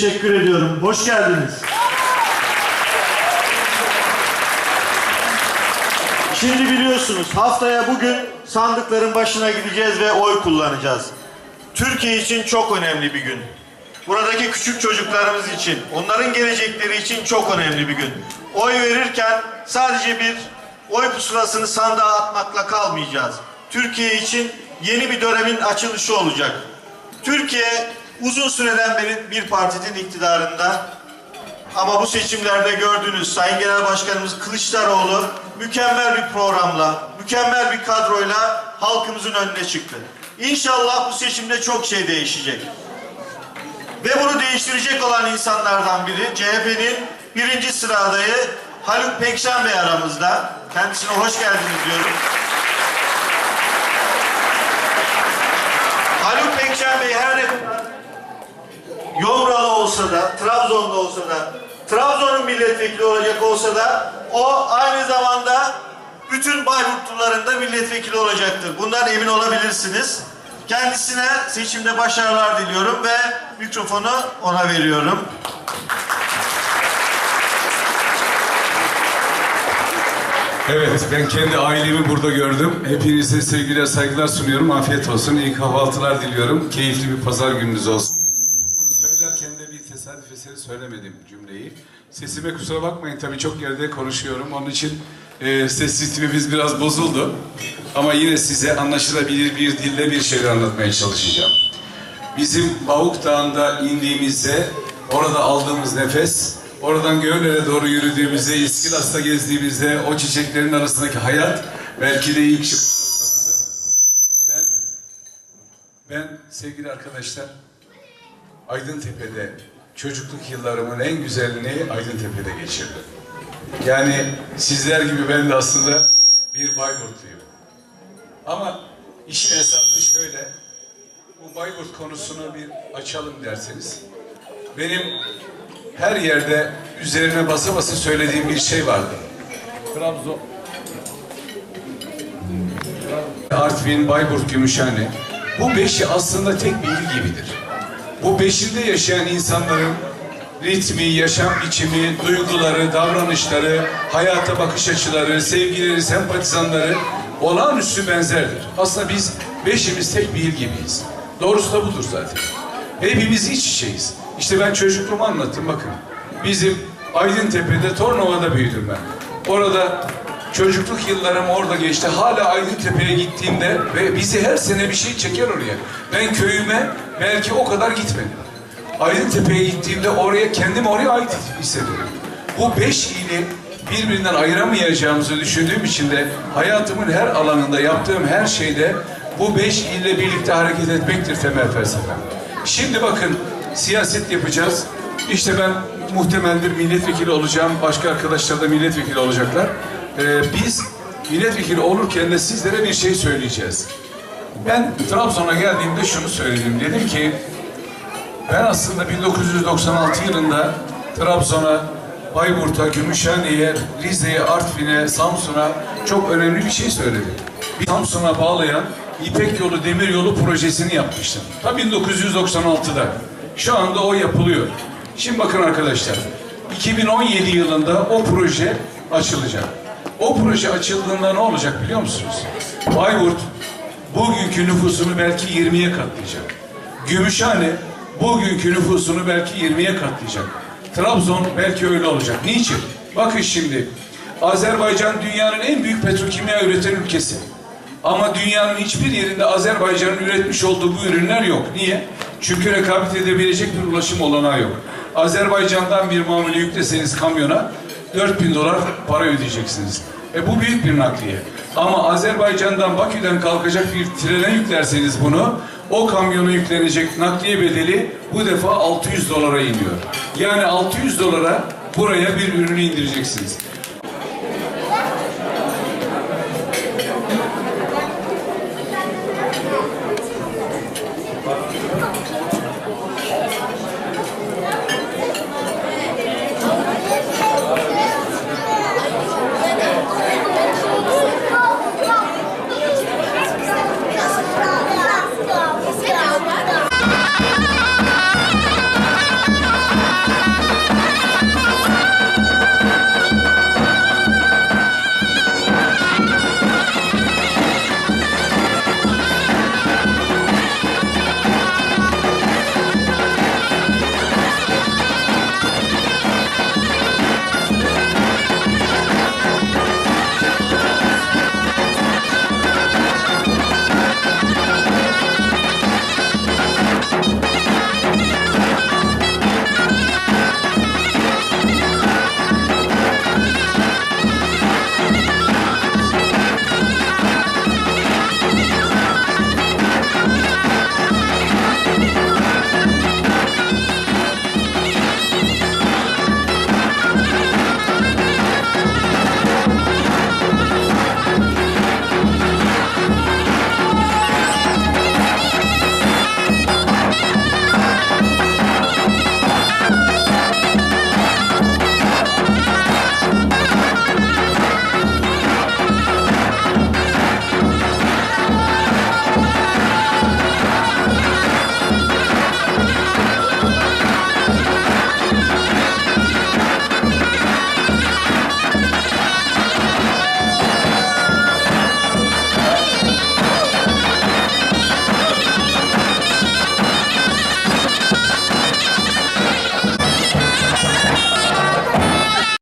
teşekkür ediyorum. Hoş geldiniz. Şimdi biliyorsunuz haftaya bugün sandıkların başına gideceğiz ve oy kullanacağız. Türkiye için çok önemli bir gün. Buradaki küçük çocuklarımız için, onların gelecekleri için çok önemli bir gün. Oy verirken sadece bir oy pusulasını sandığa atmakla kalmayacağız. Türkiye için yeni bir dönemin açılışı olacak. Türkiye uzun süreden beri bir partinin iktidarında ama bu seçimlerde gördüğünüz Sayın Genel Başkanımız Kılıçdaroğlu mükemmel bir programla, mükemmel bir kadroyla halkımızın önüne çıktı. İnşallah bu seçimde çok şey değişecek. Ve bunu değiştirecek olan insanlardan biri CHP'nin birinci sıra adayı Haluk Pekşen Bey aramızda. Kendisine hoş geldiniz diyorum. Haluk Pekşen Bey her ne kadar Yomralı olsa da, Trabzon'da olsa da, Trabzon'un milletvekili olacak olsa da o aynı zamanda bütün Bayburtluların da milletvekili olacaktır. Bundan emin olabilirsiniz. Kendisine seçimde başarılar diliyorum ve mikrofonu ona veriyorum. Evet, ben kendi ailemi burada gördüm. Hepinize sevgiler, saygılar sunuyorum. Afiyet olsun, iyi kahvaltılar diliyorum. Keyifli bir pazar gününüz olsun. Söylemedim cümleyi. Sesime kusura bakmayın, tabii çok yerde konuşuyorum. Onun için e, ses sistemimiz biraz bozuldu. Ama yine size anlaşılabilir bir dille bir şeyler anlatmaya çalışacağım. Bizim Bavuk Dağı'nda indiğimizde orada aldığımız nefes, oradan göllere doğru yürüdüğümüzde, İskilas'ta gezdiğimizde o çiçeklerin arasındaki hayat belki de ilk noktamızı. Ben, ben sevgili arkadaşlar Aydıntepe'de çocukluk yıllarımın en güzelini Aydıntepe'de geçirdim. Yani sizler gibi ben de aslında bir Bayburtluyum. Ama işin esası şöyle, bu Bayburt konusunu bir açalım derseniz. Benim her yerde üzerine basa basa söylediğim bir şey vardı. Trabzon. Artvin, Bayburt, Gümüşhane. Bu beşi aslında tek bir il gibidir. Bu beşinde yaşayan insanların ritmi, yaşam biçimi, duyguları, davranışları, hayata bakış açıları, sevgileri, sempatizanları olağanüstü benzerdir. Aslında biz beşimiz tek bir il gibiyiz. Doğrusu da budur zaten. Hepimiz iç içeyiz. İşte ben çocukluğumu anlattım bakın. Bizim Aydıntepe'de Tornova'da büyüdüm ben. Orada çocukluk yıllarım orada geçti. Hala Aydıntepe'ye gittiğimde ve bizi her sene bir şey çeker oraya. Ben köyüme belki o kadar gitmedim. Aydıntepe'ye gittiğimde oraya kendimi oraya ait hissediyorum. Bu beş ili birbirinden ayıramayacağımızı düşündüğüm için de hayatımın her alanında yaptığım her şeyde bu beş ille birlikte hareket etmektir temel felsefem. Şimdi bakın siyaset yapacağız. İşte ben muhtemel bir milletvekili olacağım. Başka arkadaşlar da milletvekili olacaklar. Ee, biz milletvekili olurken de sizlere bir şey söyleyeceğiz. Ben Trabzon'a geldiğimde şunu söyledim. Dedim ki ben aslında 1996 yılında Trabzon'a, Bayburt'a, Gümüşhane'ye, Rize'ye, Artvin'e, Samsun'a çok önemli bir şey söyledim. Samsun'a bağlayan İpek Yolu Demir Yolu projesini yapmıştım. Ta 1996'da. Şu anda o yapılıyor. Şimdi bakın arkadaşlar. 2017 yılında o proje açılacak. O proje açıldığında ne olacak biliyor musunuz? Bayburt bugünkü nüfusunu belki 20'ye katlayacak. Gümüşhane bugünkü nüfusunu belki 20'ye katlayacak. Trabzon belki öyle olacak. Niçin? Bakın şimdi. Azerbaycan dünyanın en büyük petrokimya üreten ülkesi. Ama dünyanın hiçbir yerinde Azerbaycan'ın üretmiş olduğu bu ürünler yok. Niye? Çünkü rekabet edebilecek bir ulaşım olanağı yok. Azerbaycan'dan bir mamule yükleseniz kamyona 4000 dolar para ödeyeceksiniz. E bu büyük bir nakliye. Ama Azerbaycan'dan Bakü'den kalkacak bir trene yüklerseniz bunu o kamyona yüklenecek nakliye bedeli bu defa 600 dolara iniyor. Yani 600 dolara buraya bir ürünü indireceksiniz.